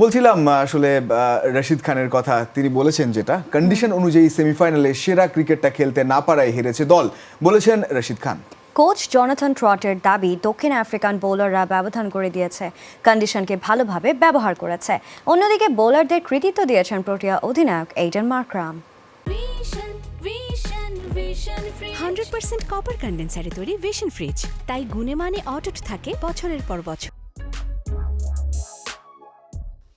বলছিলাম আসলে রশিদ খানের কথা তিনি বলেছেন যেটা কন্ডিশন অনুযায়ী সেমিফাইনালে সেরা ক্রিকেটটা খেলতে না পারায় হেরেছে দল। বলেছেন রশিদ খান। কোচ জনাথন ট্রটের দাবি দক্ষিণ আফ্রিকান বোলাররা ব্যবধান করে দিয়েছে। কন্ডিশনকে ভালোভাবে ব্যবহার করেছে। অন্যদিকে বোলারদের কৃতিত্ব দিয়েছেন প্রোটিয়া অধিনায়ক Aiden Markram hundred percent copper কন্ডেন্সারে তৈরি ভিশন ফ্রিজ তাই গুণে মানে অটুট থাকে বছরের পর বছর।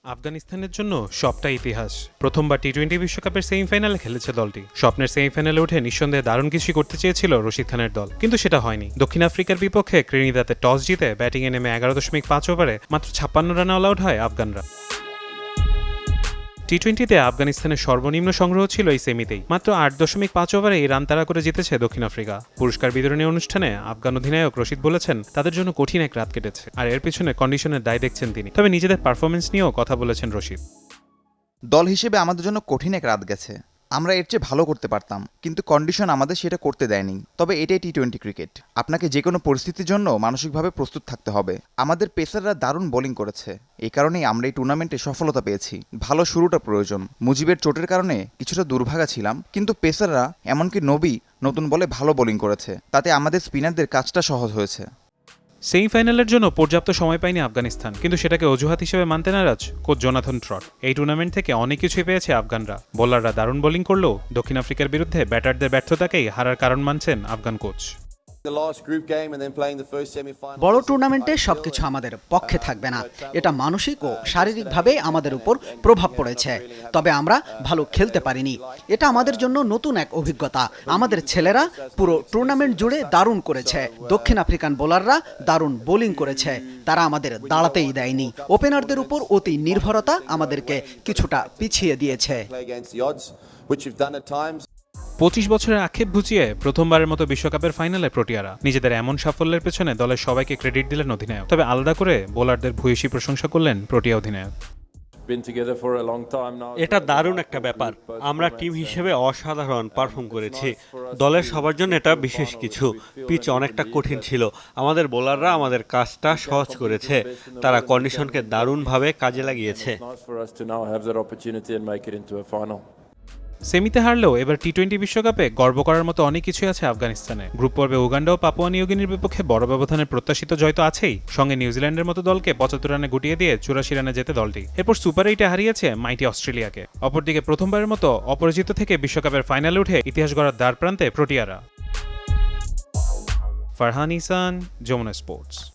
আফগানিস্তানের জন্য সবটা ইতিহাস। প্রথমবার টি টোয়েন্টি বিশ্বকাপের সেমিফাইনালে খেলেছে দলটি। স্বপ্নের সেমিফাইনালে উঠে নিঃসন্দেহে দারুণ কিছু করতে চেয়েছিল রশিদ খানের দল। কিন্তু সেটা হয়নি। দক্ষিণ আফ্রিকার বিপক্ষে ক্রিনিদাতে টস জিতে ব্যাটিংয়ে নেমে এগারো দশমিক পাঁচ ওভারে মাত্র ছাপ্পান্ন রান অল আউট হয় আফগানরা। টি টোয়েন্টিতে আফগানিস্তানের সর্বনিম্ন সংগ্রহ ছিল এই সেমিতেই। মাত্র আট দশমিক পাঁচ ওভারে এই রান তাড়া করে জিতেছে দক্ষিণ আফ্রিকা। পুরস্কার বিতরণী অনুষ্ঠানে আফগান অধিনায়ক রশিদ বলেছেন, তাদের জন্য কঠিন এক রাত কেটেছে, আর এর পিছনে কন্ডিশনের দায় দেখছেন তিনি। তবে নিজেদের পারফরমেন্স নিয়েও কথা বলেছেন রশিদ। দল হিসেবে আমাদের জন্য কঠিন এক রাত গেছে। আমরা এর চেয়ে ভালো করতে পারতাম, কিন্তু কন্ডিশন আমাদের সেটা করতে দেয়নি। তবে এটাই টি টোয়েন্টি ক্রিকেট আপনাকে যে কোনো পরিস্থিতির জন্য মানসিকভাবে প্রস্তুত থাকতে হবে। আমাদের পেসাররা দারুণ বোলিং করেছে। এই কারণেই আমরা এই টুর্নামেন্টে সফলতা পেয়েছি। ভালো শুরুটা প্রয়োজন। মুজিবের চোটের কারণে কিছুটা দুর্ভাগা ছিলাম, কিন্তু পেসাররা এমনকি নবী নতুন বলে ভালো বোলিং করেছে। তাতে আমাদের স্পিনারদের কাজটা সহজ হয়েছে। সেমিফাইনালের জন্য পর্যাপ্ত সময় পায়নি আফগানিস্তান, কিন্তু সেটাকে অজুহাত হিসেবে মানতে নারাজ কোচ জোনাথন ট্রট। এই টুর্নামেন্ট থেকে অনেক কিছুই পেয়েছে আফগানরা। বোলাররা দারুণ বোলিং করলেও দক্ষিণ আফ্রিকার বিরুদ্ধে ব্যাটারদের ব্যর্থতাকেই হারার কারণ মানছেন Afghan coach. The last group game and then playing the first semi-final. বড় টুর্নামেন্টে সবকিছু আমাদের পক্ষে থাকবে না। এটা মানসিক ও শারীরিকভাবে আমাদের উপর প্রভাব পড়েছে। তবে আমরা ভালো খেলতে পারিনি। এটা আমাদের জন্য নতুন এক অভিজ্ঞতা। আমাদের ছেলেরা পুরো টুর্নামেন্ট জুড়ে দারুণ করেছে। দক্ষিণ আফ্রিকান বোলাররা দারুণ বোলিং করেছে। তারা আমাদের দাঁড়াতেই দেয়নি। ওপেনারদের উপর অতি নির্ভরতা আমাদেরকে কিছুটা পিছিয়ে দিয়েছে। পঁচিশ বছরের আক্ষেপ ঘুচিয়ে প্রথমবারের মতো বিশ্বকাপের ফাইনালে প্রোটিয়ারা নিজেদের এমন সাফল্যের পেছনে দলের সবাইকে ক্রেডিট দিলেন অধিনায়ক। তবে আলাদা করে বোলারদের ভূয়সী প্রশংসা করলেন প্রোটিয়া অধিনায়ক. এটা দারুণ একটা ব্যাপার। আমরা টিম হিসেবে অসাধারণ পারফর্ম করেছি। দলের সবার জন্য এটা বিশেষ কিছু। পিচ অনেকটা কঠিন ছিল। আমাদের বোলাররা আমাদের কাজটা সহজ করেছে। তারা কন্ডিশনকে দারুণভাবে কাজে লাগিয়েছে। সেমিতে হারলেও এবার টি টোয়েন্টি বিশ্বকাপে গর্ব করার মতো অনেক কিছুই আছে আফগানিস্তানে। গ্রুপ পর্বে উগান্ডা ও পাপুয়া নিউগিনির বিপক্ষে বড় ব্যবধানের প্রত্যাশিত জয় তো আছেই। সঙ্গে নিউজিল্যান্ডের মতো দলকে পঁচাত্তর রানে গুটিয়ে দিয়ে চুরাশি রানে যেতে দলটি। এরপর সুপার এইটে হারিয়েছে মাইটি অস্ট্রেলিয়াকে। অপরদিকে প্রথমবারের মতো অপরাজিত থেকে বিশ্বকাপের ফাইনালে উঠে ইতিহাস গড়ার দ্বার প্রান্তে প্রোটিয়ারা। ফারহান ইসান, যমুনা স্পোর্টস।